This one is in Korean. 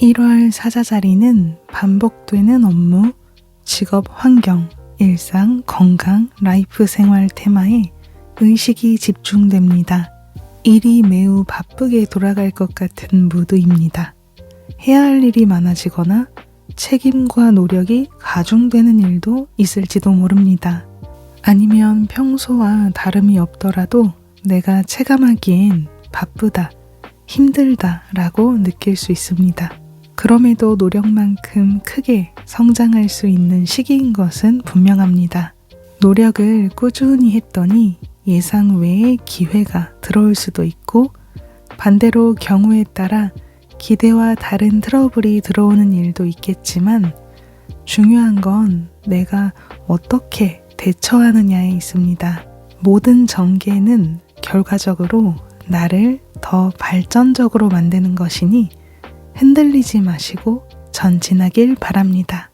1월 사자자리는 반복되는 업무, 직업 환경, 일상, 건강, 라이프 생활 테마에 의식이 집중됩니다. 일이 매우 바쁘게 돌아갈 것 같은 무드입니다. 해야 할 일이 많아지거나 책임과 노력이 가중되는 일도 있을지도 모릅니다. 아니면 평소와 다름이 없더라도 내가 체감하기엔 바쁘다, 힘들다 라고 느낄 수 있습니다. 그럼에도 노력만큼 크게 성장할 수 있는 시기인 것은 분명합니다. 노력을 꾸준히 했더니 예상 외의 기회가 들어올 수도 있고 반대로 경우에 따라 기대와 다른 트러블이 들어오는 일도 있겠지만 중요한 건 내가 어떻게 대처하느냐에 있습니다. 모든 전개는 결과적으로 나를 더 발전적으로 만드는 것이니 흔들리지 마시고 전진하길 바랍니다.